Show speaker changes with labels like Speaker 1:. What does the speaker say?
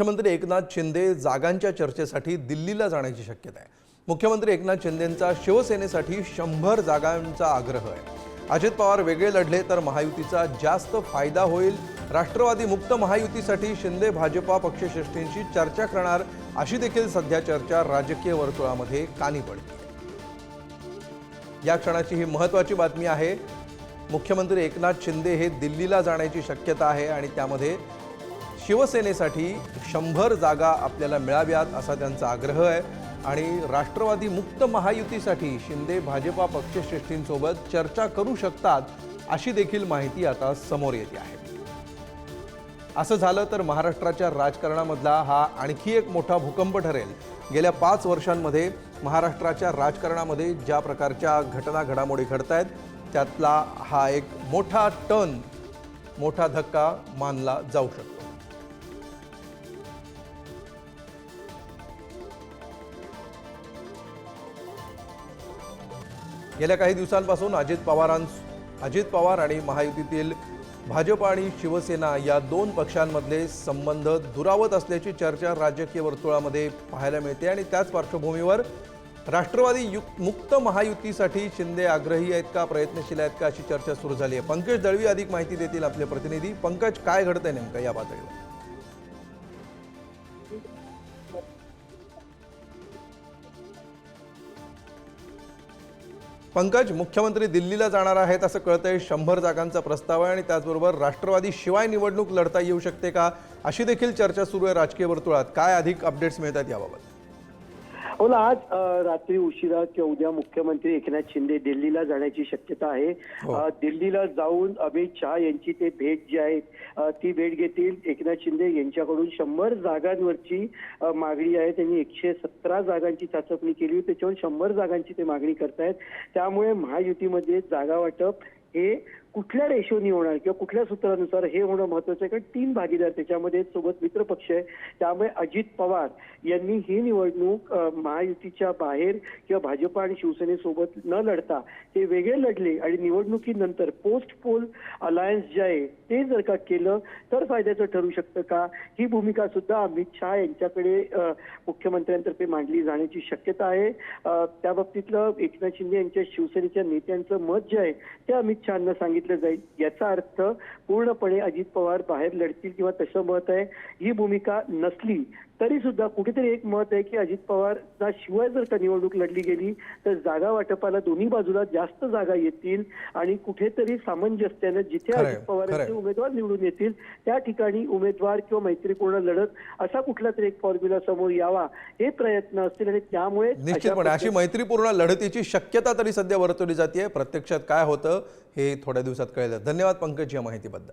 Speaker 1: मुख्यमंत्री एकनाथ शिंदे जागांच्या चर्चेसाठी दिल्लीला जाण्याची शक्यता आहे. मुख्यमंत्री एकनाथ शिंदेंचा शिवसेनेसाठी शंभर जागांचा आग्रह आहे. अजित पवार वेगळे लढले तर महायुतीचा जास्त फायदा होईल. राष्ट्रवादी मुक्त महायुतीसाठी शिंदे भाजपा पक्षश्रेष्ठींशी चर्चा करणार अशी देखील सध्या चर्चा राजकीय वर्तुळामध्ये कानी पडली या क्षणाची ही महत्त्वाची बातमी आहे. मुख्यमंत्री एकनाथ शिंदे हे दिल्लीला जाण्याची शक्यता आहे आणि त्यामध्ये शिवसेनेसाठी शंभर जागा आपल्याला मिळाव्यात असा त्यांचा आग्रह आहे. आणि राष्ट्रवादी मुक्त महायुतीसाठी शिंदे भाजपा पक्षश्रेष्ठींसोबत चर्चा करू शकतात अशी देखील माहिती आता समोर येते आहे. असं झालं तर महाराष्ट्राच्या राजकारणामधला हा आणखी एक मोठा भूकंप ठरेल. गेल्या पाच वर्षांमध्ये महाराष्ट्राच्या राजकारणामध्ये ज्या प्रकारच्या घटना घडामोडी घडत आहेत त्यातला हा एक मोठा टर्न मोठा धक्का मानला जाऊ शकतो. गेल्या काही दिवसांपासून अजित पवारांस अजित पवार आणि महायुतीतील भाजप आणि शिवसेना या दोन पक्षांमधले संबंध दुरावत असल्याची चर्चा राजकीय वर्तुळामध्ये पाहायला मिळते आणि त्याच पार्श्वभूमीवर राष्ट्रवादी युक्त मुक्त महायुतीसाठी शिंदे आग्रही आहेत का प्रयत्नशील आहेत का अशी चर्चा सुरू झाली आहे. पंकज दळवी अधिक माहिती देतील आपले प्रतिनिधी. पंकज काय घडतंय नेमकं या पातळीवर? पंकज मुख्यमंत्री दिल्लीला जाणार आहेत असं कळतंय. शंभर जागांचा प्रस्ताव आहे आणि त्याचबरोबर राष्ट्रवादी शिवाय निवडणूक लढता येऊ शकते का? अशी देखील चर्चा सुरू आहे राजकीय वर्तुळात. काय अधिक अपडेट्स मिळतात याबाबत?
Speaker 2: हो ना आज रात्री उशिरा किंवा उद्या मुख्यमंत्री एकनाथ शिंदे दिल्लीला जाण्याची शक्यता आहे.
Speaker 1: हो.
Speaker 2: दिल्लीला जाऊन अमित शहा यांची ते भेट जी आहे ती भेट घेतील. एकनाथ शिंदे यांच्याकडून शंभर जागांवरची मागणी आहे. त्यांनी एकशे सतरा जागांची चाचपणी केली होती. त्याच्यावर शंभर जागांची ते मागणी करतायत. त्यामुळे महायुतीमध्ये जागा वाटप हे कुठल्या रेशोनी होणार किंवा कुठल्या सूत्रानुसार हे होणं महत्वाचं आहे? कारण तीन भागीदार त्याच्यामध्ये सोबत मित्र पक्ष आहे. त्यामुळे अजित पवार यांनी ही निवडणूक महायुतीच्या बाहेर किंवा भाजप आणि शिवसेनेसोबत न लढता ते वेगळे लढले आणि निवडणुकीनंतर पोस्ट पोल अलायन्स जे आहे ते जर का केलं तर फायद्याचं ठरू शकतं का? ही भूमिका सुद्धा अमित शहा यांच्याकडे मुख्यमंत्र्यांतर्फे मांडली जाण्याची शक्यता आहे. त्या बाबतीतलं एकनाथ शिंदे यांच्या शिवसेनेच्या नेत्यांचं मत जे आहे ते अमित शहाना सांगितलं जाईल याचा अर्थ पूर्णपणे अजित पवार बाहेर लढतील किंवा तसं मत आहे ही भूमिका नसली तरी सुद्धा कुठेतरी एक मत आहे की अजित पवारचा शिवाय जर का निवडणूक लढली गेली तर जागा वाटपाला दोन्ही बाजूला जास्त जागा येतील आणि कुठेतरी सामंजस्यानं जिथे अजित पवारांचे. उमेदवार निवडून येतील त्या ठिकाणी उमेदवार किंवा मैत्रीपूर्ण लढत असा कुठला तरी एक फॉर्म्युला समोर यावा हे प्रयत्न असतील आणि त्यामुळे
Speaker 1: निश्चितपणे अशी मैत्रीपूर्ण लढतीची शक्यता तरी सध्या वर्तवली जाते प्रत्यक्षात काय होतं हे थोड्या दिवसात कळेल. धन्यवाद पंकज या माहितीबद्दल.